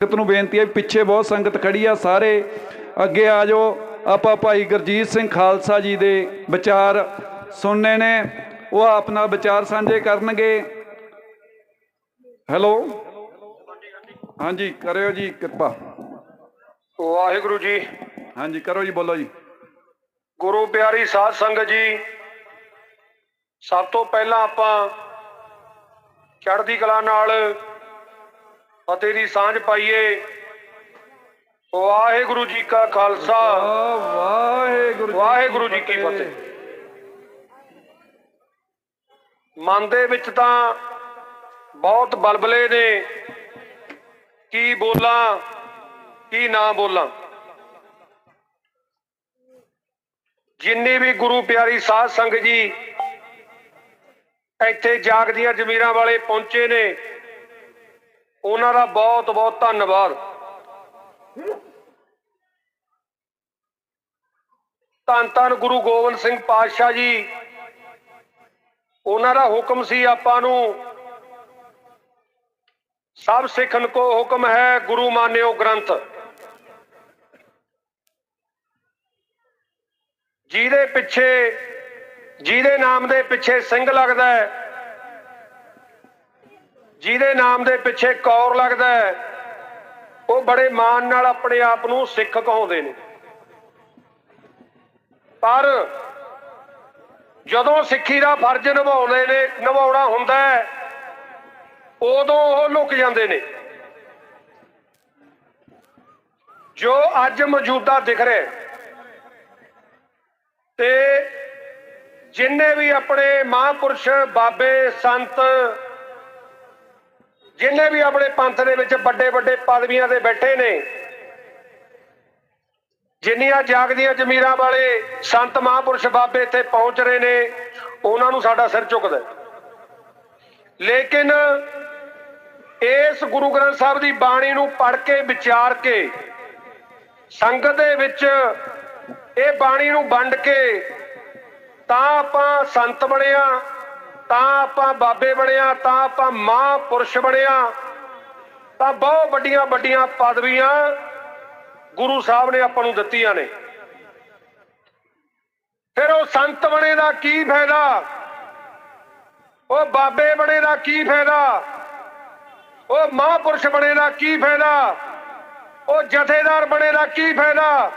ਸੰਗਤ ਨੂੰ ਬੇਨਤੀ ਹੈ ਪਿੱਛੇ ਬਹੁਤ ਸੰਗਤ ਖੜੀ ਆ ਸਾਰੇ ਅੱਗੇ ਆ ਜਾਓ। ਆਪਾਂ ਭਾਈ ਗੁਰਜੀਤ ਸਿੰਘ ਖਾਲਸਾ ਜੀ ਦੇ ਵਿਚਾਰ ਸੁਣਨੇ ਨੇ। ਉਹ ਆਪ ਨਾਲ ਵਿਚਾਰ ਸਾਂਝੇ ਕਰਨਗੇ। ਹੈਲੋ? ਹਾਂਜੀ ਕਰਿਓ ਜੀ ਕਿਰਪਾ। ਵਾਹਿਗੁਰੂ ਜੀ। ਹਾਂਜੀ ਕਰੋ ਜੀ ਬੋਲੋ ਜੀ। ਗੁਰੂ ਪਿਆਰੀ ਸਾਧ ਸੰਗਤ ਜੀ ਸਭ ਤੋਂ ਪਹਿਲਾਂ ਆਪਾਂ ਚੜ੍ਹਦੀ ਕਲਾ ਨਾਲ ਫਤਿਹ ਦੀ ਸਾਂਝ ਪਾਈਏ। ਵਾਹਿਗੁਰੂ ਜੀ ਕਾ ਖਾਲਸਾ। ਵਾਹਿਗੁਰੂ ਵਾਹਿਗੁਰੂ ਜੀ ਕੀ ਫਤਿਹ। ਮਨ ਦੇ ਵਿੱਚ ਤਾਂ ਬਹੁਤ ਬਲਬਲੇ ਨੇ। ਕੀ ਬੋਲਾਂ ਕੀ ਨਾ ਬੋਲਾਂ। ਜਿੰਨੇ ਵੀ ਗੁਰੂ ਪਿਆਰੀ ਸਾਧ ਸੰਗਤ ਜੀ ਇੱਥੇ ਜਾਗਦੀਆਂ ਜ਼ਮੀਰਾਂ ਵਾਲੇ ਪਹੁੰਚੇ ਨੇ। ਉਹਨਾਂ ਦਾ ਬਹੁਤ ਬਹੁਤ ਧੰਨਵਾਦ। ਧੰਨ ਧੰਨ ਗੁਰੂ ਗੋਬਿੰਦ ਸਿੰਘ ਪਾਤਸ਼ਾਹ ਜੀ। ਉਹਨਾਂ ਦਾ ਹੁਕਮ ਸੀ ਆਪਾਂ ਨੂੰ, ਸਭ ਸਿੱਖਣ ਕੋ ਹੁਕਮ ਹੈ ਗੁਰੂ ਮਾਨਿਓ ਗ੍ਰੰਥ। ਜਿਹਦੇ ਪਿੱਛੇ, ਜਿਹਦੇ ਨਾਮ ਦੇ ਪਿੱਛੇ ਸਿੰਘ ਲੱਗਦਾ ਹੈ ਜਿਹਦੇ ਨਾਮ ਦੇ ਪਿੱਛੇ ਕੌਰ ਲੱਗਦਾ ਹੈ, ਉਹ ਬੜੇ ਮਾਣ ਨਾਲ ਆਪਣੇ ਆਪ ਨੂੰ ਸਿੱਖ ਕਹਾਉਂਦੇ ਨੇ। ਪਰ ਜਦੋਂ ਸਿੱਖੀ ਦਾ ਫਰਜ਼ ਨਿਭਾਉਂਦੇ ਨੇ, ਨਿਭਾਉਣਾ ਹੁੰਦਾ ਹੈ, ਉਦੋਂ ਉਹ ਲੁਕ ਜਾਂਦੇ ਨੇ। ਜੋ ਅੱਜ ਮੌਜੂਦਾ ਦਿਖ ਰਿਹਾ ਤੇ ਜਿੰਨੇ ਵੀ ਆਪਣੇ ਮਹਾਂਪੁਰਸ਼ ਬਾਬੇ, ਸੰਤ ਜਿੰਨੇ ਵੀ ਆਪਣੇ ਪੰਥ ਦੇ ਵਿੱਚ ਵੱਡੇ ਵੱਡੇ ਪਦਵੀਆਂ ਤੇ ਬੈਠੇ ਨੇ, ਜਿੰਨੀਆਂ ਜਾਗਦੀਆਂ ਜ਼ਮੀਰਾਂ ਵਾਲੇ ਸੰਤ ਮਹਾਂਪੁਰਸ਼ ਬਾਬੇ ਇੱਥੇ ਪਹੁੰਚ ਰਹੇ ਨੇ, ਉਹਨਾਂ ਨੂੰ ਸਾਡਾ ਸਿਰ ਝੁਕਦਾ ਲੇਕਿਨ ਇਸ ਗੁਰੂ ਗ੍ਰੰਥ ਸਾਹਿਬ ਦੀ ਬਾਣੀ ਨੂੰ ਪੜ੍ਹ ਕੇ, ਵਿਚਾਰ ਕੇ, ਸੰਗਤ ਦੇ ਵਿੱਚ ਇਹ ਬਾਣੀ ਨੂੰ ਵੰਡ ਕੇ, ਤਾਂ ਆਪਾਂ ਸੰਤ ਬਣਿਆ ਤਾਂ ਆਪਾਂ ਬਾਬੇ ਬਣਿਆ, ਤਾਂ ਆਪਾਂ ਮਹਾਂਪੁਰਸ਼ ਬਣਿਆ। ਤਾਂ ਬਹੁਤ ਵੱਡੀਆਂ ਵੱਡੀਆਂ ਪਦਵੀਆਂ ਗੁਰੂ ਸਾਹਿਬ ਨੇ ਆਪਾਂ ਨੂੰ ਦਿੱਤੀਆਂ ਨੇ। ਫਿਰ ਉਹ ਸੰਤ ਬਣੇ ਦਾ ਕੀ ਫਾਇਦਾ? ਉਹ ਬਾਬੇ ਬਣੇ ਦਾ ਕੀ ਫਾਇਦਾ? ਉਹ ਮਹਾਂਪੁਰਸ਼ ਬਣੇ ਦਾ ਕੀ ਫਾਇਦਾ? ਉਹ ਜਥੇਦਾਰ ਬਣੇ ਦਾ ਕੀ ਫਾਇਦਾ?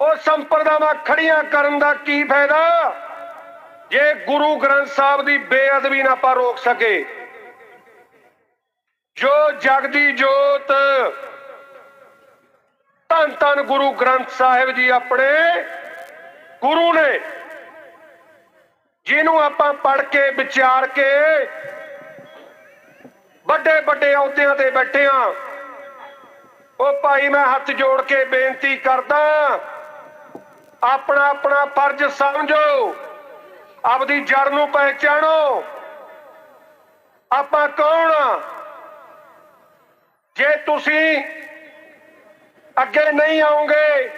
ਉਹ ਸੰਪਰਦਾਵਾਂ ਖੜੀਆਂ ਕਰਨ ਦਾ ਕੀ ਫਾਇਦਾ? ਜੇ ਗੁਰੂ ਗ੍ਰੰਥ ਸਾਹਿਬ ਦੀ ਬੇਅਦਬੀ ਨਾ ਆਪਾਂ ਰੋਕ ਸਕੇ, ਜੋ ਜਗਦੀ ਜੋਤ, ਧੰਨ ਧੰਨ ਗੁਰੂ ਗ੍ਰੰਥ ਸਾਹਿਬ ਜੀ ਆਪਣੇ ਗੁਰੂ ਨੇ, ਜਿਹਨੂੰ ਆਪਾਂ ਪੜ੍ਹ ਕੇ, ਵਿਚਾਰ ਕੇ ਵੱਡੇ ਵੱਡੇ ਅਹੁਦਿਆਂ ਤੇ ਬੈਠੇ ਆ। ਉਹ ਭਾਈ ਮੈਂ ਹੱਥ ਜੋੜ ਕੇ ਬੇਨਤੀ ਕਰਦਾ, ਆਪਣਾ ਆਪਣਾ ਫਰਜ਼ ਸਮਝੋ। ਆਪਦੀ ਜੜ ਨੂੰ ਪਹਿਚਾਣੋ। ਆਪਾਂ ਕੌਣ ਜੇ ਤੁਸੀਂ ਅੱਗੇ ਨਹੀਂ ਆਉਂਗੇ,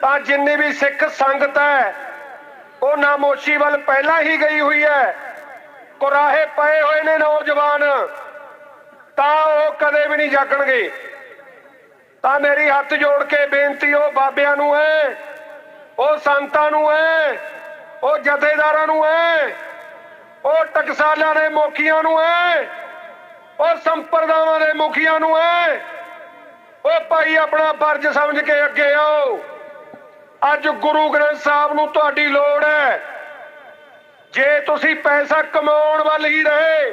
ਤਾਂ ਜਿੰਨੀ ਵੀ ਸਿੱਖ ਸੰਗਤ ਹੈ, ਉਹ ਨਾਮੋਸ਼ੀ ਵੱਲ ਪਹਿਲਾਂ ਹੀ ਗਈ ਹੋਈ ਹੈ। ਕੁਰਾਹੇ ਪਏ ਹੋਏ ਨੇ ਨੌਜਵਾਨ। ਤਾਂ ਉਹ ਕਦੇ ਵੀ ਨਹੀਂ ਜਾਗਣਗੇ। ਤਾਂ ਮੇਰੀ ਹੱਥ ਜੋੜ ਕੇ ਬੇਨਤੀ ਉਹ ਬਾਬਿਆਂ ਨੂੰ ਹੈ, ਉਹ ਸੰਤਾਂ ਨੂੰ ਹੈ ਉਹ ਜਥੇਦਾਰਾਂ ਨੂੰ ਹੈ ਉਹ ਟਕਸਾਲਾਂ ਦੇ ਮੁਖੀਆਂ ਨੂੰ ਹੈ ਉਹ ਸੰਪਰਦਾਵਾਂ ਦੇ ਮੁਖੀਆਂ ਨੂੰ ਹੈ ਉਹ ਭਾਈ ਆਪਣਾ ਫਰਜ਼ ਸਮਝ ਕੇ ਅੱਗੇ ਆਓ। ਅੱਜ ਗੁਰੂ ਗ੍ਰੰਥ ਸਾਹਿਬ ਨੂੰ ਤੁਹਾਡੀ ਲੋੜ ਹੈ ਜੇ ਤੁਸੀਂ ਪੈਸਾ ਕਮਾਉਣ ਵੱਲ ਹੀ ਰਹੇ,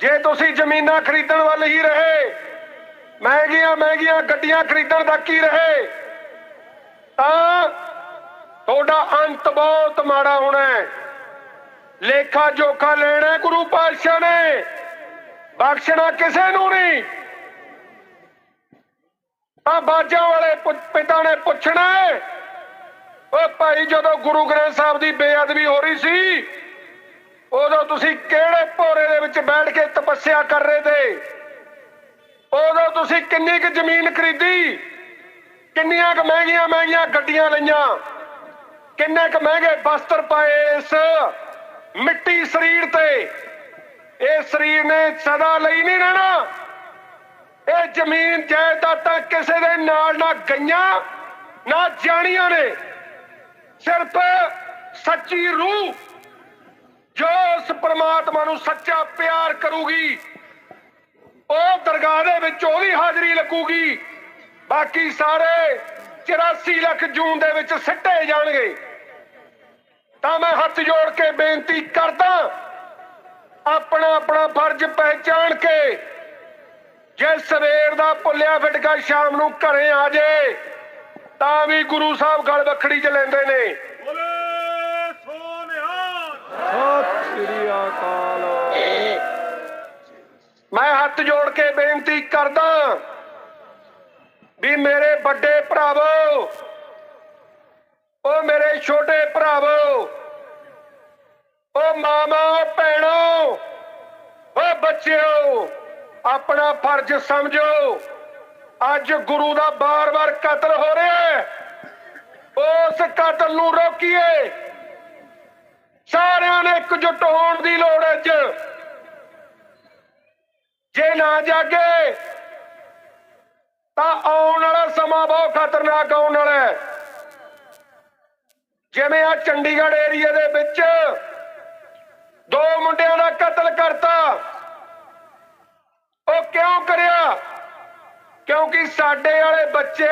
ਜੇ ਤੁਸੀਂ ਜ਼ਮੀਨਾਂ ਖਰੀਦਣ ਵੱਲ ਹੀ ਰਹੇ, ਮਹਿੰਗੀਆਂ ਮਹਿੰਗੀਆਂ ਗੱਡੀਆਂ ਖਰੀਦਣ ਤੱਕ ਹੀ ਰਹੇ, ਤਾਂ ਤੁਹਾਡਾ ਅੰਤ ਬਹੁਤ ਮਾੜਾ ਹੋਣਾ ਹੈ। ਲੇਖਾ ਜੋਖਾ ਲੈਣਾ ਗੁਰੂ ਪਾਤਸ਼ਾਹ ਨੇ। ਬਖਸ਼ਣਾ ਕਿਸੇ ਨੂੰ ਨਹੀਂ। ਤਾਂ ਬਾਜਾਂ ਵਾਲੇ ਪਿਤਾ ਨੇ ਪੁੱਛਣਾ ਹੈ, ਭਾਈ ਜਦੋਂ ਗੁਰੂ ਗ੍ਰੰਥ ਸਾਹਿਬ ਦੀ ਬੇਅਦਬੀ ਹੋ ਰਹੀ ਸੀ ਉਦੋਂ ਤੁਸੀਂ ਕਿਹੜੇ ਭੋਰੇ ਦੇ ਵਿੱਚ ਬੈਠ ਕੇ ਤਪੱਸਿਆ ਕਰ ਰਹੇ ਤੇ? ਉਦੋਂ ਤੁਸੀਂ ਕਿੰਨੀ ਕੁ ਜ਼ਮੀਨ ਖਰੀਦੀ? ਕਿੰਨੀਆਂ ਕੁ ਮਹਿੰਗੀਆਂ ਮਹਿੰਗੀਆਂ ਗੱਡੀਆਂ ਲਈਆਂ? ਕਿੰਨੇ ਕੁ ਮਹਿੰਗੇ ਵਸਤਰ ਪਾਏ ਇਸ ਮਿੱਟੀ ਸਰੀਰ ਤੇ? ਇਹ ਸਰੀਰ ਨੇ ਸਦਾ ਲਈ ਨਹੀਂ ਰਹਿਣਾ। ਇਹ ਜ਼ਮੀਨ ਜਾਇਦਾਦਾਂ ਕਿਸੇ ਦੇ ਨਾਲ ਨਾ ਗਈਆਂ, ਨਾ ਜਾਣੀਆਂ ਨੇ। ਸਿਰਫ ਸੱਚੀ ਰੂਹ, ਜੋ ਉਸ ਪਰਮਾਤਮਾ ਨੂੰ ਸੱਚਾ ਪਿਆਰ ਕਰੂਗੀ, ਉਹ ਦਰਗਾਹ ਦੇ ਵਿੱਚ ਉਹਦੀ ਹਾਜ਼ਰੀ ਲੱਗੂਗੀ। ਬਾਕੀ ਸਾਰੇ 84 ਲੱਖ ਜੂਨ ਦੇ ਵਿੱਚ ਸਿੱਟੇ ਜਾਣਗੇ। ਤਾਂ ਮੈਂ ਹੱਥ ਜੋੜ ਕੇ ਬੇਨਤੀ ਕਰਦਾ ਆਪਣਾ ਆਪਣਾ ਫਰਜ਼ ਪਹਿਚਾਣ ਕੇ ਜੇ ਸਵੇਰ ਦਾ ਪੁੱਲਿਆ ਫਿਟਕਾ ਸ਼ਾਮ ਨੂੰ ਘਰੇ ਆ ਜੇ ਤਾਂ ਵੀ ਗੁਰੂ ਸਾਹਿਬ ਗਲ ਵੱਖੜੀ ਚ ਲੈਂਦੇ ਨੇ। ਬੋਲੇ ਸੋਨਿਹਾਲ ਸਤਿ ਸ੍ਰੀ ਅਕਾਲ। ਮੈਂ ਹੱਥ ਜੋੜ ਕੇ ਬੇਨਤੀ ਕਰਦਾ ਵੀ ਮੇਰੇ ਵੱਡੇ ਭਰਾਵੋ, ਉਹ ਮੇਰੇ ਛੋਟੇ ਭਰਾਵੋ, ਉਹ ਮਾਮਾ ਭੈਣੋ, ਉਹ ਬੱਚਿਓ, ਆਪਣਾ ਫਰਜ਼ ਸਮਝੋ, ਅੱਜ ਗੁਰੂ ਦਾ ਬਾਰ-ਬਾਰ ਕਤਲ ਹੋ ਰਿਹਾ ਹੈ। ਉਸ ਕਤਲ ਨੂੰ ਰੋਕੀਏ। ਸਾਰਿਆਂ ਨੇ ਇਕਜੁੱਟ ਹੋਣ ਦੀ ਲੋੜ ਹੈ ਅੱਜ। ਜੇ ਨਾ ਜਾਗੇ ਤਾਂ ਆਉਣ ਵਾਲਾ ਸਮਾਂ ਬਹੁਤ ਖਤਰਨਾਕ ਆਉਣ ਵਾਲਾ ਹੈ। ਜਿਵੇਂ ਆ ਚੰਡੀਗੜ੍ਹ ਏਰੀਆ ਦੇ ਵਿੱਚ ਦੋ ਮੁੰਡਿਆਂ ਦਾ ਕਤਲ ਕਰਤਾ। ਉਹ ਕਿਉਂ ਕਰਿਆ? ਕਿਉਂਕਿ ਸਾਡੇ ਵਾਲੇ ਬੱਚੇ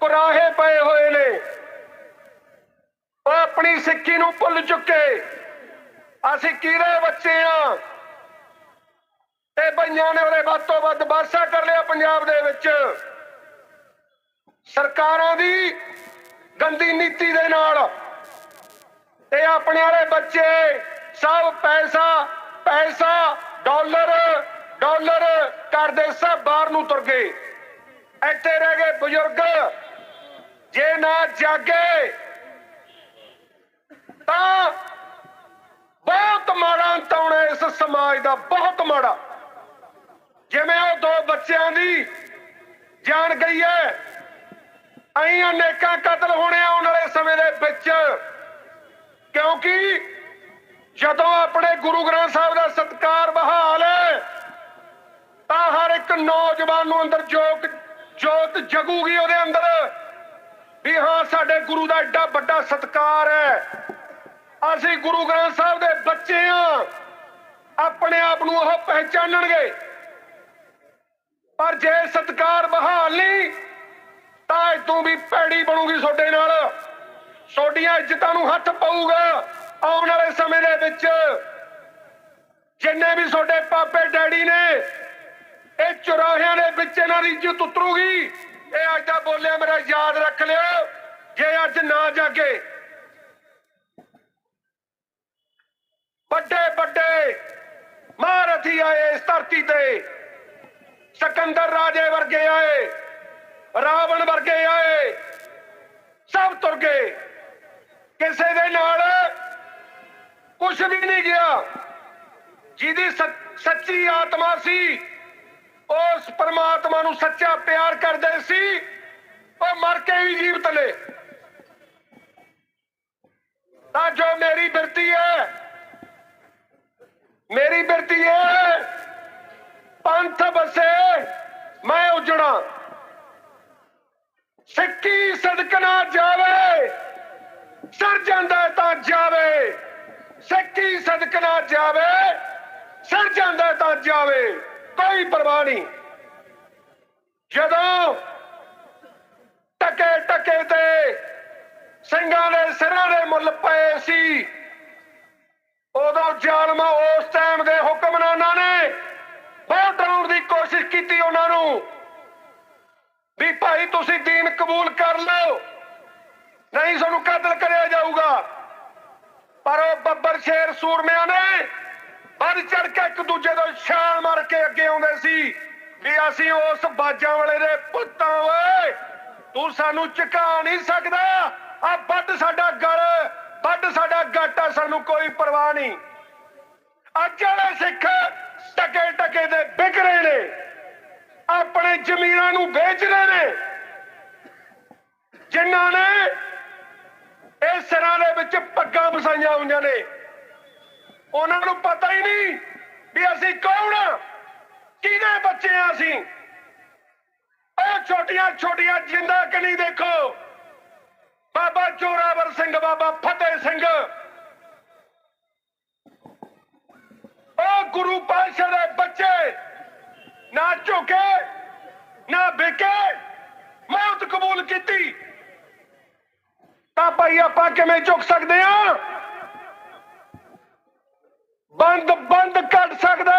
ਕੁਰਾਹੇ ਪਏ ਹੋਏ ਨੇ। ਉਹ ਆਪਣੀ ਸਿੱਖੀ ਨੂੰ ਭੁੱਲ ਚੁੱਕੇ। ਅਸੀਂ ਕਿਹਦੇ ਬੱਚੇ ਆ? ਤੇ ਬਈਆਂ ਨੇ ਉਹਦੇ ਵੱਧ ਤੋਂ ਵੱਧ ਬਾਸਾ ਕਰ ਲਿਆ ਪੰਜਾਬ ਦੇ ਵਿੱਚ। ਸਰਕਾਰਾਂ ਦੀ ਗੰਦੀ ਨੀਤੀ ਦੇ ਨਾਲ ਤੇ ਆਪਣੇ ਵਾਲੇ ਬੱਚੇ ਸਭ ਪੈਸਾ ਪੈਸਾ, ਡਾਲਰ ਡਾਲਰ ਕਰਦੇ ਸਭ ਬਾਹਰ ਨੂੰ ਤੁਰ ਗਏ। ਇੱਥੇ ਰਹਿ ਗਏ ਬਜ਼ੁਰਗ। ਜੇ ਨਾ ਜਾਗੇ ਤਾਂ ਬਹੁਤ ਮਾੜਾ ਤਾਉਣਾ ਇਸ ਸਮਾਜ ਦਾ, ਬਹੁਤ ਮਾੜਾ। ਜਿਵੇਂ ਉਹ ਦੋ ਬੱਚਿਆਂ ਦੀ ਜਾਨ ਗਈ ਹੈ ਐਂ ਅਨੇਕਾਂ ਕਤਲ ਹੋਣੇ ਆਉਣ ਵਾਲੇ ਸਮੇਂ ਦੇ ਵਿੱਚ। ਕਿਉਂਕਿ ਜਦੋਂ ਆਪਣੇ ਗੁਰੂ ਗ੍ਰੰਥ ਸਾਹਿਬ ਦਾ ਸਤਕਾਰ ਬਹਾਲ ਹੈ, ਤਾਂ ਹਰ ਇੱਕ ਨੌਜਵਾਨ ਨੂੰ ਅੰਦਰ ਜੋਤ ਜੋਤ ਜਗੂਗੀ ਉਹਦੇ ਅੰਦਰ ਵੀ ਹਾਂ, ਸਾਡੇ ਗੁਰੂ ਦਾ ਐਡਾ ਵੱਡਾ ਸਤਕਾਰ ਹੈ। ਅਸੀਂ ਗੁਰੂ ਗ੍ਰੰਥ ਸਾਹਿਬ ਦੇ ਬੱਚੇ ਆ ਆਪਣੇ ਆਪ ਨੂੰ ਉਹ ਪਹਿਚਾਨਣਗੇ। ਪਰ ਜੇ ਸਤਕਾਰ ਬਹਾਲ ਨਹੀਂ, ਤਾਂ ਇਦੋਂ ਵੀ ਭੈੜੀ ਬਣੂਗੀ ਤੁਹਾਡੇ ਨਾਲ। ਤੁਹਾਡੀਆਂ ਇੱਜ਼ਤਾਂ ਨੂੰ ਹੱਥ ਪਊਗਾ ਆਉਣ ਵਾਲੇ ਸਮੇਂ ਦੇ ਵਿੱਚ। ਜਿੰਨੇ ਵੀ ਤੁਹਾਡੇ ਪਾਪੇ ਡੈਡੀ ਨੇ, ਇਹ ਚੁਰਾਹਿਆਂ ਦੇ ਵਿੱਚ ਇਹਨਾਂ ਦੀ ਇੱਜ਼ਤ ਉਤਰੂਗੀ। ਇਹ ਅੱਜ ਦਾ ਬੋਲਿਆ, ਮੇਰਾ ਯਾਦ ਰੱਖ ਲਿਓ, ਜੇ ਅੱਜ ਨਾ ਜਾਗੇ। ਵੱਡੇ ਵੱਡੇ ਮਹਾਰਥੀ ਆਏ ਇਸ ਧਰਤੀ ਤੇ। ਸਿਕੰਦਰ ਰਾਜੇ ਵਰਗੇ ਆਏ, ਰਾਵਣ ਵਰਗੇ ਆਏ, ਸਭ ਤੁਰ ਗਏ। ਕਿਸੇ ਦੇ ਨਾਲ ਕੁਝ ਵੀ ਨਹੀਂ ਗਿਆ। ਜਿਹਦੀ ਸੱਚੀ ਆਤਮਾ ਸੀ, ਉਸ ਪਰਮਾਤਮਾ ਨੂੰ ਸੱਚਾ ਪਿਆਰ ਕਰਦੇ ਸੀ, ਉਹ ਮਰ ਕੇ ਵੀ ਜੀਵਤ ਨੇ। ਤਾਂ ਜੋ ਮੇਰੀ ਬਿਰਤੀ ਹੈ, ਮੇਰੀ ਬਿਰਤੀ ਹੈ ਪੰਥ ਬਸੇ ਮੈਂ ਉਜੜਾ ਸਿੱਕੀ ਸਦਕ ਜਾਵੇ, ਸਰ ਜਾਂਦਾ ਤਾਂ ਜਾਵੇ। ਸਿੱਕੀ ਸਦਕ ਜਾਵੇ, ਸਰ ਜਾਂਦਾ ਤਾਂ ਜਾਵੇ। ਕੋਈ ਪਰਵਾਹ ਨਹੀਂ। ਜਦੋਂ ਟਕੇ ਟਕੇ ਤੇ ਸਿੰਘਾਂ ਦੇ ਸਿਰਾਂ ਦੇ ਮੁੱਲ ਪਏ ਸੀ, ਉਦੋਂ ਜ਼ਾਲਮਾਂ ਉਸ ਟਾਈਮ ਦੇ ਹੁਕਮਨਾਨਾਂ ਨੇ ਬਹੁਤ ਡਰਾਉਣ ਦੀ ਕੋਸ਼ਿਸ਼ ਕੀਤੀ ਉਹਨਾਂ ਨੂੰ। ਵੀ ਭਾਈ, ਤੁਸੀਂ ਦੀਨ ਕਬੂਲ ਕਰ ਲਓ। ਨਹੀਂ ਤੁਹਾਨੂੰ ਕਤਲ ਕਰਿਆ ਜਾਊਗਾ। ਪਰ ਉਹ ਬੱਬਰ ਸ਼ੇਰ ਸੂਰਮਿਆਂ ਨੇ ਵੱਧ ਚੜ ਕੇ ਇੱਕ ਦੂਜੇ ਤੋਂ ਛਾਲ ਮਾਰ ਕੇ ਅੱਗੇ ਆਉਂਦੇ ਸੀ ਵੀ ਅਸੀਂ ਉਸ ਬਾਜਾਂ ਵਾਲੇ ਦੇ ਪੁੱਤਾਂ ਓਏ। ਤੂੰ ਸਾਨੂੰ ਝੁਕਾ ਨਹੀਂ ਸਕਦਾ। ਆ ਵੱਡ ਸਾਡਾ ਗਲ ਵੱਡ ਸਾਡਾ ਗਾਟਾ ਸਾਨੂੰ ਕੋਈ ਪਰਵਾਹ ਨਹੀਂ। ਅੱਜ ਵਾਲੇ ਸਿੱਖ ਟਕੇ ਟਕੇ ਦੇ ਵਿਕ ਰਹੇ ਨੇ। ਆਪਣੇ ਜ਼ਮੀਰਾਂ ਨੂੰ ਵੇਚ ਰਹੇ ਨੇ। ਜਿਨ੍ਹਾਂ ਨੇ ਇਹ ਸਿਰਾਂ ਦੇ ਵਿੱਚ ਪੱਗਾਂ ਵਸਾਈਆਂ ਹੋਈਆਂ ਨੇ। ਉਹਨਾਂ ਨੂੰ ਪਤਾ ਹੀ ਨਹੀਂ ਵੀ ਅਸੀਂ ਕੌਣ ਆ। ਕਿਹਦੇ ਬੱਚੇ ਆ ਅਸੀਂ? ਉਹ ਛੋਟੀਆਂ ਛੋਟੀਆਂ ਜਿੰਦਾ ਕਨੀ ਦੇਖੋ। ਬਾਬਾ ਜੋਰਾਵਰ ਸਿੰਘ, ਬਾਬਾ ਫਤਿਹ ਸਿੰਘ। ਗੁਰੂ ਪਾਤਸ਼ਾਹ ਦੇ ਬੱਚੇ ਨਾ ਝੁਕੇ, ਨਾ ਵਿਕੇ, ਮੌਤ ਕਬੂਲ ਕੀਤੀ। ਤਾਂ ਭਾਈ ਆਪਾਂ ਕਿਵੇਂ ਝੁਕ ਸਕਦੇ ਆ? ਬੰਦ ਬੰਦ ਕੱਢ ਸਕਦਾ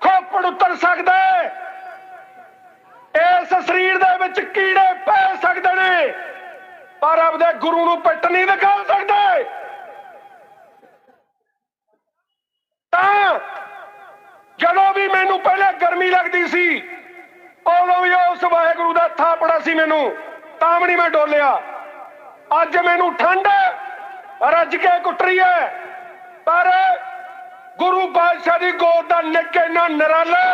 ਖੋਪੜ ਉਤਰ ਸਕਦਾ ਇਸ ਸਰੀਰ ਦੇ ਵਿੱਚ ਕੀੜੇ ਪੈ ਸਕਦੇ ਨੇ। ਪਰ ਆਪਦੇ ਗੁਰੂ ਨੂੰ ਪਿੱਟ ਨਹੀਂ ਦਿਖਾ ਸਕਦੇ। ਤਾਂ ਜਦੋਂ ਵੀ ਮੈਨੂੰ ਪਹਿਲੇ ਗਰਮੀ ਲੱਗਦੀ ਸੀ, ਉਦੋਂ ਵੀ ਉਸ ਵਾਹਿਗੁਰੂ ਦਾ ਥਾਪੜਾ ਸੀ ਮੈਨੂੰ, ਤਾਂ ਵੀ ਮੈਂ ਡੋਲਿਆ। ਅੱਜ ਮੈਨੂੰ ਠੰਡ ਰੱਜ ਕੇ ਕੁੱਟ ਰਹੀ ਪਰ ਗੁਰੂ ਪਾਤਸ਼ਾਹ ਦੀ ਗੋਦ ਦਾ ਨਿੱਕ ਇੰਨਾ ਨਰਾਲਾ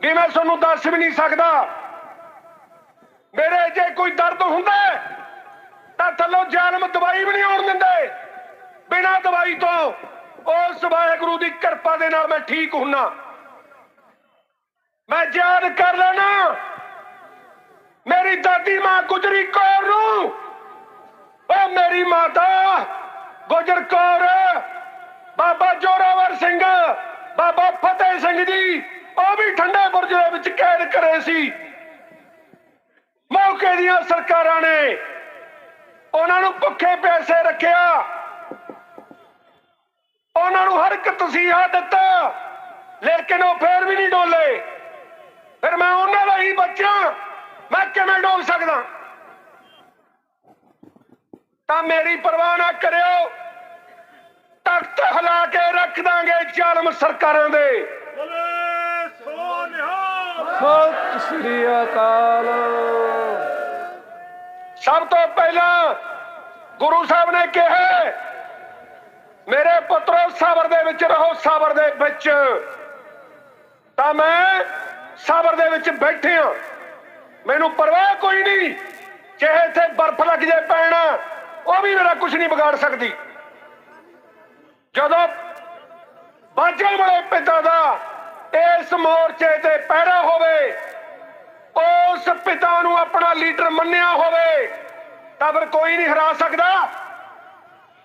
ਵੀ ਮੈਂ ਤੁਹਾਨੂੰ ਦੱਸ ਵੀ ਨਹੀਂ ਸਕਦਾ। ਮੇਰੇ ਜੇ ਕੋਈ ਦਰਦ ਹੁੰਦਾ ਤਾਂ ਥੱਲੋਂ ਜ਼ਾਲਮ ਦਵਾਈ ਵੀ ਨਹੀਂ ਆਉਣ ਦਿੰਦੇ। ਬਿਨਾਂ ਦਵਾਈ ਤੋਂ ਉਸ ਵਾਹਿਗੁਰੂ ਦੀ ਕਿਰਪਾ ਦੇ ਨਾਲ ਮੈਂ ਠੀਕ ਹੁੰਨਾ। ਮੈਂ ਯਾਦ ਕਰ ਲੈਣਾ ਮੇਰੀ ਦਾਦੀ ਮਾਂ ਗੁਜਰੀ ਕੌਰ ਨੂੰ। ਓ ਮੇਰੀ ਮਾਤਾ ਗੁਜਰ ਕੌਰ। ਬਾਬਾ ਜੋਰਾਵਰ ਸਿੰਘ, ਬਾਬਾ ਫਤਿਹ ਸਿੰਘ ਜੀ, ਉਹ ਵੀ ਠੰਡੇ ਬੁਰਜ ਦੇ ਵਿੱਚ ਕੈਦ ਕਰੇ ਸੀ। ਮੌਕੇ ਦੀਆਂ ਸਰਕਾਰਾਂ ਨੇ ਉਹਨਾਂ ਨੂੰ ਭੁੱਖੇ ਪੈਸੇ ਰੱਖਿਆ। ਉਹਨਾਂ ਨੂੰ ਹਰ ਇੱਕ ਤਸੀਹਾ ਦਿੱਤਾ। ਲੇਕਿਨ ਉਹ ਫੇਰ ਵੀ ਨਹੀਂ ਡੋਲੇ। ਫਿਰ ਮੈਂ ਉਹਨਾਂ ਦਾ ਹੀ ਬੱਚਾ। ਮੈਂ ਕਿਵੇਂ ਡੋਲ ਸਕਦਾ? ਤਾਂ ਮੇਰੀ ਪਰਵਾਹ ਨਾ ਕਰਿਓ। ਤਖਤ ਹਿਲਾ ਕੇ ਰੱਖ ਦਾਂਗੇ ਜ਼ਾਲਮ ਸਰਕਾਰਾਂ ਦੇ। ਬੋਲੇ ਸੋ ਨਿਹਾਲ। ਸਤਿ ਸ੍ਰੀ ਅਕਾਲ। ਸਭ ਤੋਂ ਪਹਿਲਾਂ ਗੁਰੂ ਸਾਹਿਬ ਨੇ ਕਿਹਾ ਮੇਰੇ ਪੁੱਤਰੋ, ਸਬਰ ਦੇ ਵਿੱਚ ਰਹੋ, ਸਬਰ ਦੇ ਵਿੱਚ। ਤਾਂ ਮੈਂ ਸਬਰ ਦੇ ਵਿੱਚ ਬੈਠੇ ਹਾਂ। ਮੈਨੂੰ ਪਰਵਾਹ ਕੋਈ ਨਹੀਂ, ਚਾਹੇ ਇੱਥੇ ਬਰਫ਼ ਲੱਗ ਜਾਏ ਪੈਣਾ, ਉਹ ਵੀ ਮੇਰਾ ਕੁਝ ਨਹੀਂ ਵਿਗਾੜ ਸਕਦੀ। ਜਦੋਂ ਬਾਜਣ ਵਾਲੇ ਪਿਤਾ ਦਾ ਇਸ ਮੋਰਚੇ ਤੇ ਪਹਿਰਾ ਹੋਵੇ, ਉਸ ਪਿਤਾ ਨੂੰ ਆਪਣਾ ਲੀਡਰ ਮੰਨਿਆ ਹੋਵੇ, ਤਾਂ ਫਿਰ ਕੋਈ ਨਹੀਂ ਹਰਾ ਸਕਦਾ।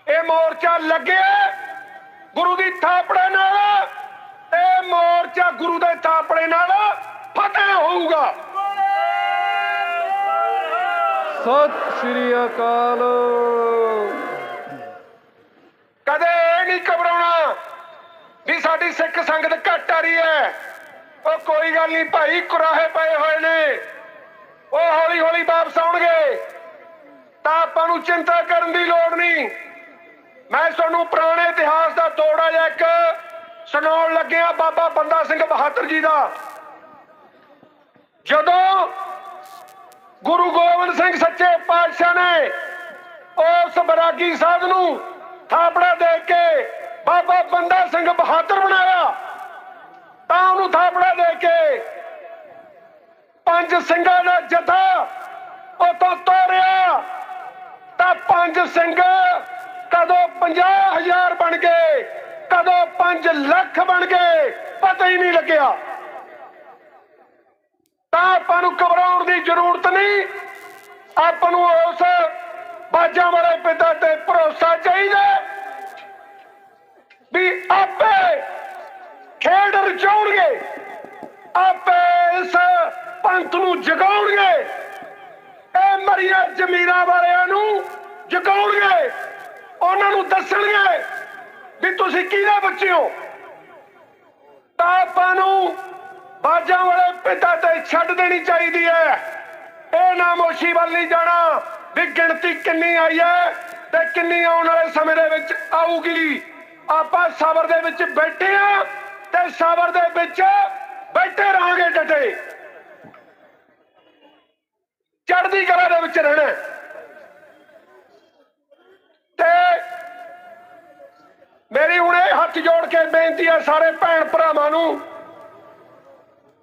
ਇਹ ਮੋਰਚਾ ਲੱਗਿਆ ਗੁਰੂ ਦੀ ਥਾਪੜੇ ਨਾਲ ਇਹ ਮੋਰਚਾ ਗੁਰੂ ਦੇ ਥਾਪੜੇ ਨਾਲ ਫਤਿਹ ਹੋਊਗਾ। ਸਤਿ ਸ੍ਰੀ ਅਕਾਲ। ਕਦੇ ਇਹ ਨਹੀਂ ਘਬਰਾਉਣਾ ਵੀ ਸਾਡੀ ਸਿੱਖ ਸੰਗਤ ਘੱਟ ਆ ਰਹੀ ਹੈ। ਉਹ ਕੋਈ ਗੱਲ ਨਹੀਂ ਭਾਈ ਕੁਰਾਹੇ ਪਏ ਹੋਏ ਨੇ। ਉਹ ਹੌਲੀ ਹੌਲੀ ਵਾਪਸ ਆਉਣਗੇ। ਤਾਂ ਆਪਾਂ ਨੂੰ ਚਿੰਤਾ ਕਰਨ ਦੀ ਲੋੜ ਨਹੀਂ। ਮੈਂ ਤੁਹਾਨੂੰ ਪੁਰਾਣੇ ਇਤਿਹਾਸ ਦਾ ਤੋੜਾ ਜਿਹਾ ਇੱਕ ਸੁਣਾਉਣ ਲੱਗਿਆ ਬਾਬਾ ਬੰਦਾ ਸਿੰਘ ਬਹਾਦਰ ਜੀ ਦਾ। ਜਦੋਂ ਗੁਰੂ ਗੋਬਿੰਦ ਸਿੰਘ ਸੱਚੇ ਪਾਤਸ਼ਾਹ ਨੇ ਉਸ ਬਰਾਗੀ ਸਾਧ ਨੂੰ ਥਾਪੜਾ ਦੇ ਕੇ ਬਾਬਾ ਬੰਦਾ ਸਿੰਘ ਬਹਾਦਰ ਬਣਾਇਆ, ਤਾਂ ਉਹਨੂੰ ਥਾਪੜਾ ਦੇ ਕੇ ਪੰਜ ਸਿੰਘਾਂ ਦਾ ਜਥਾ ਉਤੋਂ ਤੋਰਿਆ। ਤਾਂ ਪੰਜ ਸਿੰਘ ਕਦੋਂ 50000 ਬਣ ਗਏ ਕਦੋਂ 5 ਲੱਖ ਬਣ ਗਏ ਪਤਾ ਹੀ ਨਹੀਂ ਲੱਗਿਆ। ਤਾਂ ਆਪਾਂ ਨੂੰ ਘਬਰਾਉਣ ਦੀ ਜ਼ਰੂਰਤ ਨਹੀਂ। ਆਪਾਂ ਨੂੰ ਉਸ ਬਾਜਾਂ ਵਾਲੇ ਪਿਤਾ ਤੇ ਭਰੋਸਾ ਚਾਹੀਦਾ ਵੀ ਆਪੇ ਖੇਡ ਰਚਾਉਣਗੇ, ਆਪੇ ਇਸ ਪੰਥ ਨੂੰ ਜਗਾਉਣਗੇ। ਇਹ ਮਰੀਆਂ ਜ਼ਮੀਰਾਂ ਵਾਲਿਆਂ ਨੂੰ ਜਗਾਉਣਗੇ। ਦੱਸਣਗੇ ਵੀ ਤੁਸੀਂ ਕਿਹਦੇ ਬੱਚੇ ਹੋ? ਤਾਂ ਆਪਾਂ ਨੂੰ ਬਾਜਾਂ ਵਾਲੇ ਪਿਤਾ ਤੇ ਛੱਡ ਦੇਣੀ ਚਾਹੀਦੀ ਹੈ। ਇਹ ਨਾਮੋਸ਼ੀ ਵੱਲ ਨਹੀਂ ਜਾਣਾ ਵੀ ਗਿਣਤੀ ਕਿੰਨੀ ਆਈ ਹੈ ਤੇ ਕਿੰਨੀ ਆਉਣ ਵਾਲੇ ਸਮੇਂ ਦੇ ਵਿੱਚ ਆਊਗੀ। ਆਪਾਂ ਸਬਰ ਦੇ ਵਿੱਚ ਬੈਠੇ ਆ ਤੇ ਸਬਰ ਦੇ ਵਿੱਚ ਬੈਠੇ ਰਹਾਂਗੇ ਡਟੇ ਚੜ੍ਹਦੀ ਕਲਾ ਦੇ ਵਿੱਚ ਰਹਿਣਾ ਤੇ ਮੇਰੀ ਹੁਣ ਇਹ ਹੱਥ ਜੋੜ ਕੇ ਬੇਨਤੀ ਹੈ ਸਾਰੇ ਭੈਣ ਭਰਾਵਾਂ ਨੂੰ,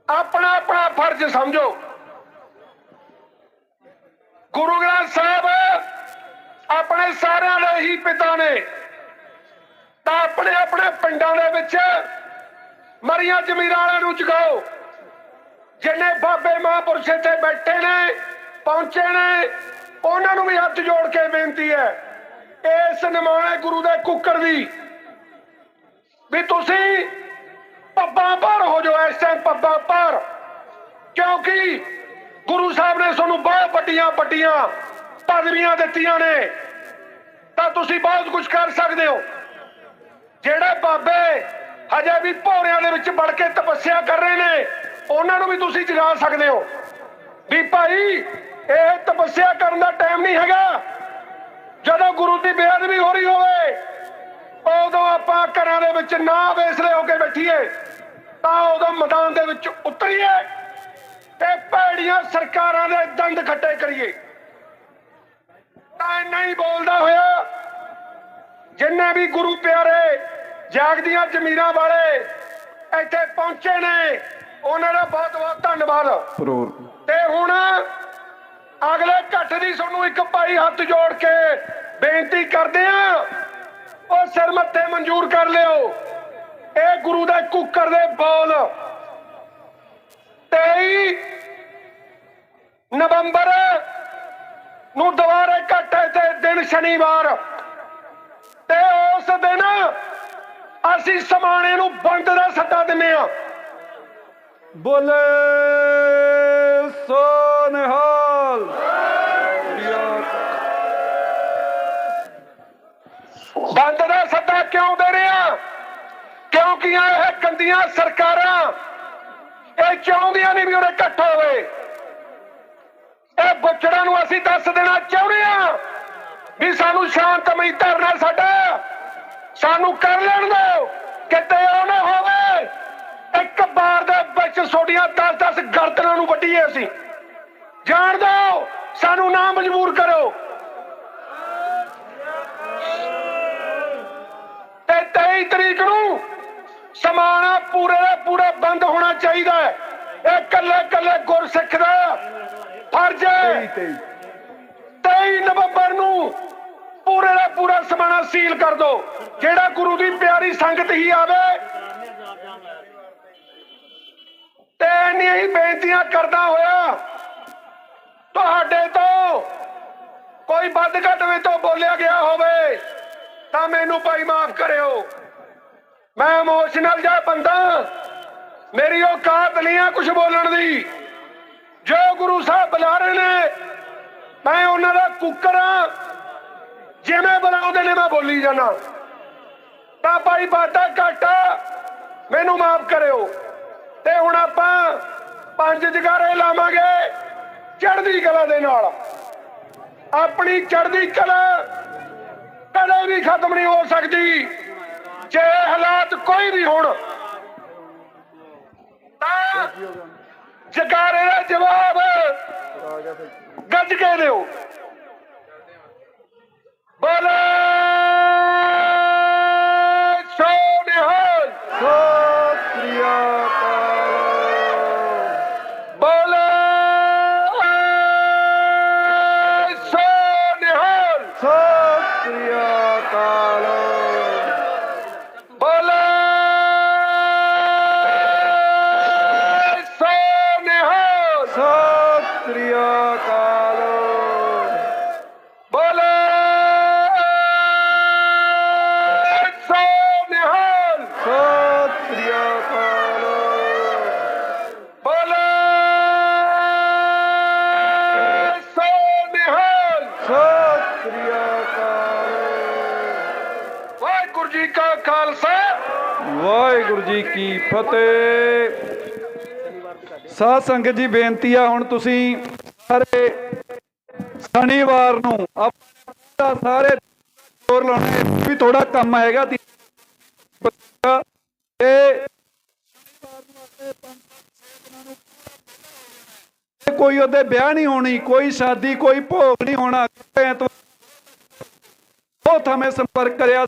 ਆਪਣਾ ਆਪਣਾ ਫਰਜ਼ ਸਮਝੋ। ਗੁਰੂ ਗ੍ਰੰਥ ਸਾਹਿਬ ਆਪਣੇ ਸਾਰਿਆਂ ਦੇ ਹੀ ਪਿਤਾ ਨੇ, ਤਾਂ ਆਪਣੇ ਆਪਣੇ ਪਿੰਡਾਂ ਦੇ ਵਿੱਚ ਮਰੀਆਂ ਜ਼ਮੀਰਾਂ ਵਾਲਿਆਂ ਨੂੰ ਜਗਾਓ ਜਿੰਨੇ ਬਾਬੇ ਮਹਾਂਪੁਰਸ਼ ਇੱਥੇ ਬੈਠੇ ਨੇ, ਪਹੁੰਚੇ ਨੇ, ਉਹਨਾਂ ਨੂੰ ਵੀ ਹੱਥ ਜੋੜ ਕੇ ਬੇਨਤੀ ਹੈ। ਇਸ ਨਿਮਾਣੇ ਗੁਰੂ ਦੇ ਕੁੱਕਰ ਦੀ। ਵੀ ਤੁਸੀਂ ਪੱਬਾਂ ਪਰ ਹੋ ਜਾਓ ਇਸ ਟਾਈਮ ਪੱਬਾਂ ਪਰ। ਕਿਉਂਕਿ ਗੁਰੂ ਸਾਹਿਬ ਨੇ ਤੁਹਾਨੂੰ ਬਹੁਤ ਵੱਡੀਆਂ ਵੱਡੀਆਂ ਪਦਵੀਆਂ ਦਿੱਤੀਆਂ ਨੇ। ਤਾਂ ਤੁਸੀਂ ਬਹੁਤ ਕੁਝ ਕਰ ਸਕਦੇ ਹੋ। ਜਿਹੜੇ ਬਾਬੇ ਹਜੇ ਵੀ ਭੋਰਿਆਂ ਦੇ ਵਿੱਚ ਵੜ ਕੇ ਤਪੱਸਿਆ ਕਰ ਰਹੇ ਨੇ, ਉਹਨਾਂ ਨੂੰ ਵੀ ਤੁਸੀਂ ਜਗਾ ਸਕਦੇ ਹੋ। ਵੀ ਭਾਈ, ਇਹ ਤਪੱਸਿਆ ਕਰਨ ਦਾ ਟਾਈਮ ਨਹੀਂ ਹੈਗਾ। ਜਦੋਂ ਗੁਰੂ ਦੀ ਬੇਅਦਬੀ ਹੋ ਰਹੀ ਹੋਵੇ ਉਦੋਂ ਆਪਾਂ ਘਰਾਂ ਦੇ ਵਿੱਚ ਨਾ ਵੇਸਲੇ ਹੋ ਕੇ ਬੈਠੀਏ ਤਾਂ ਉਦੋਂ ਮੈਦਾਨ ਦੇ ਵਿੱਚ ਉਤਰੀਏ ਤੇ ਭੈੜੀਆਂ ਸਰਕਾਰਾਂ ਦੇ ਦੰਦ ਖੱਟੇ ਕਰੀਏ। ਤਾਂ ਇੰਨਾ ਹੀ ਬੋਲਦਾ ਹੋਇਆ ਜਿੰਨੇ ਵੀ ਗੁਰੂ ਪਿਆਰੇ ਜਾਗਦੀਆਂ ਜ਼ਮੀਰਾਂ ਵਾਲੇ ਇੱਥੇ ਪਹੁੰਚੇ ਨੇ ਉਹਨਾਂ ਦਾ ਬਹੁਤ ਬਹੁਤ ਧੰਨਵਾਦ। ਤੇ ਹੁਣ ਅਗਲੇ ਘੱਟ ਦੀ ਤੁਹਾਨੂੰ ਇੱਕ ਭਾਈ ਹੱਥ ਜੋੜ ਕੇ ਬੇਨਤੀ ਕਰਦੇ ਆ ਉਹ ਸਿਰ ਮੱਥੇ ਮਨਜ਼ੂਰ ਕਰ ਲਿਓ। ਇਹ ਗੁਰੂ ਦੇ ਕੁੱਕਰ ਦੇ ਬੋਲ। 23 ਨਵੰਬਰ ਨੂੰ ਦੁਬਾਰੇ ਘਟੇ ਤੇ ਦਿਨ ਸ਼ਨੀਵਾਰ। ਤੇ ਉਸ ਦਿਨ ਅਸੀਂ ਸਮਾਣੇ ਨੂੰ ਬੰਦ ਦਾ ਸੱਦਾ ਦਿੰਨੇ ਆ ਬੋਲੇ ਸੋਨਹਾਲ ਬੰਦ ਕਿਉਂ ਦੇ ਰਹੇ ਕਿਉਂਕਿ ਇਹ ਕੰਦੀਆਂ ਸਰਕਾਰਾਂ? ਇਹ ਚਾਹੁੰਦੀਆਂ ਨਹੀਂ ਵੀ ਉਹਨੇ ਇਕੱਠ ਹੋਵੇ। ਇਹ ਬੁੱਚੜਾਂ ਨੂੰ ਅਸੀਂ ਦੱਸ ਦੇਣਾ ਚਾਹੁੰਦੇ ਆ ਵੀ ਸਾਨੂੰ ਸ਼ਾਂਤਮਈ ਧਰਨਾ ਸਾਡਾ। ਸਾਨੂੰ ਕਰ ਲੈਣ ਦਿਓ ਕਿਤੇ ਉਹ ਨਾ ਹੋਵੇ। ਇੱਕ ਬਾਰ ਦੇ ਵਿੱਚ ਛੋਟੀਆਂ 10-10 ਗਰਦਨਾਂ ਨੂੰ ਵੱਢੀਏ ਅਸੀਂ। ਜਾਣ ਦਿਓ ਸਾਨੂੰ ਨਾ ਮਜਬੂਰ ਕਰੋ ਤੇ 23 ਤਰੀਕ ਨੂੰ ਸਮਾਣਾ ਪੂਰੇ ਦਾ ਪੂਰਾ ਬੰਦ ਹੋਣਾ ਚਾਹੀਦਾ ਹੈ। ਇਹ ਕੱਲੇ ਕੱਲੇ ਗੁਰਸਿੱਖ ਦਾ ਫਰਜ਼ ਹੈ। 23 ਨਵੰਬਰ ਨੂੰ ਪੂਰੇ ਦਾ ਪੂਰਾ ਸਮਾਣਾ ਸੀਲ ਕਰ ਦਿਓ ਜਿਹੜਾ ਗੁਰੂ ਦੀ ਪਿਆਰੀ ਸੰਗਤ ਹੀ ਆਵੇ ਤੇ ਇੰਨੀਆਂ ਹੀ ਬੇਨਤੀਆਂ ਕਰਦਾ ਹੋਇਆ ਤੁਹਾਡੇ ਤੋਂ ਕੋਈ ਵੱਧ ਘੱਟ ਵਿੱਚ ਤੋਂ ਬੋਲਿਆ ਗਿਆ ਹੋਵੇ ਤਾਂ ਮੈਨੂੰ ਭਾਈ ਮਾਫ ਕਰਿਓ। ਮੈਂ ਇਮੋਸ਼ਨਲ ਜਿਹਾ ਬੰਦਾ। ਮੇਰੀ ਔਕਾਤ ਨਹੀਂ ਆ ਕੁਝ ਬੋਲਣ ਦੀ। ਜੋ ਗੁਰੂ ਸਾਹਿਬ ਬੁਲਾ ਰਹੇ ਨੇ, ਮੈਂ ਉਹਨਾਂ ਦਾ ਕੁੱਕਰ ਆ। ਜਿਵੇਂ ਬੁਲਾਉਂਦੇ ਨੇ ਮੈਂ ਬੋਲੀ ਜਾਣਾ ਤਾਂ ਭਾਈ ਬਾਟਾ ਘਾਟਾ, ਮੈਨੂੰ ਮਾਫ ਕਰਿਓ। ਤੇ ਹੁਣ ਆਪਾਂ ਪੰਜ ਜਗਾਰੇ ਲਾਵਾਂਗੇ ਚੜ੍ਹਦੀ ਕਲਾ ਦੇ ਨਾਲ। ਆਪਣੀ ਚੜ੍ਹਦੀ ਕਲਾ ਕਦੇ ਵੀ ਖਤਮ ਨਹੀਂ ਹੋ ਸਕਦੀ। ਜੇ ਹਾਲਾਤ ਕੋਈ ਵੀ ਹੋਣ ਤਾਂ ਜਗਾਰੇ ਦਾ ਜਵਾਬ ਗੱਜ ਕੇ ਦਿਓ। ਬੋਲੇ। ਫਤਿਹ। ਸਾਧ ਸੰਗਤ ਜੀ, ਬੇਨਤੀ ਆ ਹੁਣ ਤੁਸੀਂ ਸਾਰੇ ਸ਼ਨੀਵਾਰ ਨੂੰ ਆਪਣਾ ਸਾਰੇ ਜ਼ੋਰ ਲਾਉਣੇ ਵੀ ਥੋੜਾ ਕੰਮ ਹੈਗਾ ਤੀ- ਕੋਈ ਉਹਦੇ ਵਿਆਹ ਨਹੀਂ ਹੋਣੀ, ਕੋਈ ਸ਼ਾਦੀ, ਕੋਈ ਭੋਗ ਨਹੀਂ ਹੋਣਾ। ਬਹੁਤ ਉਹ ਸੰਪਰਕ ਕਰਿਆ।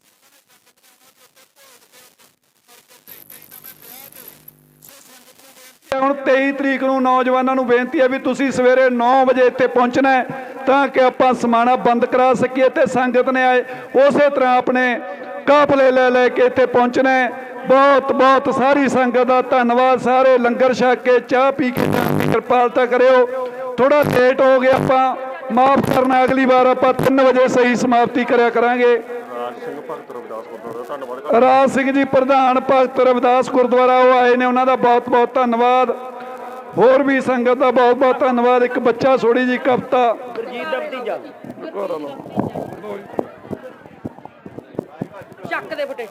ਹੁਣ 23 ਤਰੀਕ ਨੂੰ ਨੌਜਵਾਨਾਂ ਨੂੰ ਬੇਨਤੀ ਹੈ ਵੀ ਤੁਸੀਂ ਸਵੇਰੇ 9 ਵਜੇ ਇੱਥੇ ਪਹੁੰਚਣਾ ਹੈ ਤਾਂ ਕਿ ਆਪਾਂ ਸਮਾਣਾ ਬੰਦ ਕਰਾ ਸਕੀਏ ਤੇ ਸੰਗਤ ਨੇ ਆਏ, ਉਸੇ ਤਰ੍ਹਾਂ ਆਪਣੇ ਕਾਫਲੇ ਲੈ ਲੈ ਕੇ ਇੱਥੇ ਪਹੁੰਚਣਾ ਹੈ। ਬਹੁਤ ਬਹੁਤ ਸਾਰੀ ਸੰਗਤ ਦਾ ਧੰਨਵਾਦ, ਸਾਰੇ ਲੰਗਰ ਛਕ ਕੇ ਚਾਹ ਪੀ ਕੇ ਕਿਰਪਾਲਤਾ ਕਰਿਓ। ਥੋੜਾ ਲੇਟ ਹੋ ਗਿਆ ਆਪਾਂ, ਮਾਫ ਕਰਨਾ, ਅਗਲੀ ਵਾਰ ਆਪਾਂ 3 ਵਜੇ ਸਹੀ ਸਮਾਪਤੀ ਕਰਿਆ ਕਰਾਂਗੇ। ਰਾਜ ਸਿੰਘ ਭਗਤ ਰਵਿਦਾਸ ਗੁਰਦੁਆਰਾ। ਧੰਨਵਾਦ ਰਾਜ ਸਿੰਘ ਜੀ ਪ੍ਰਧਾਨ ਭਗਤ ਰਵਿਦਾਸ ਗੁਰਦੁਆਰਾ ਉਹ ਆਏ ਨੇ ਉਹਨਾਂ ਦਾ ਬਹੁਤ ਬਹੁਤ ਧੰਨਵਾਦ। ਹੋਰ ਵੀ ਸੰਗਤ ਦਾ ਬਹੁਤ ਬਹੁਤ ਧੰਨਵਾਦ। ਇੱਕ ਬੱਚਾ ਛੋੜੀ ਜੀ ਕਵਤਾ। ਗੁਰਜੀਤ ਦਾ ਭਤੀਜਾ। ਚੱਕ ਦੇ ਫਟੇ।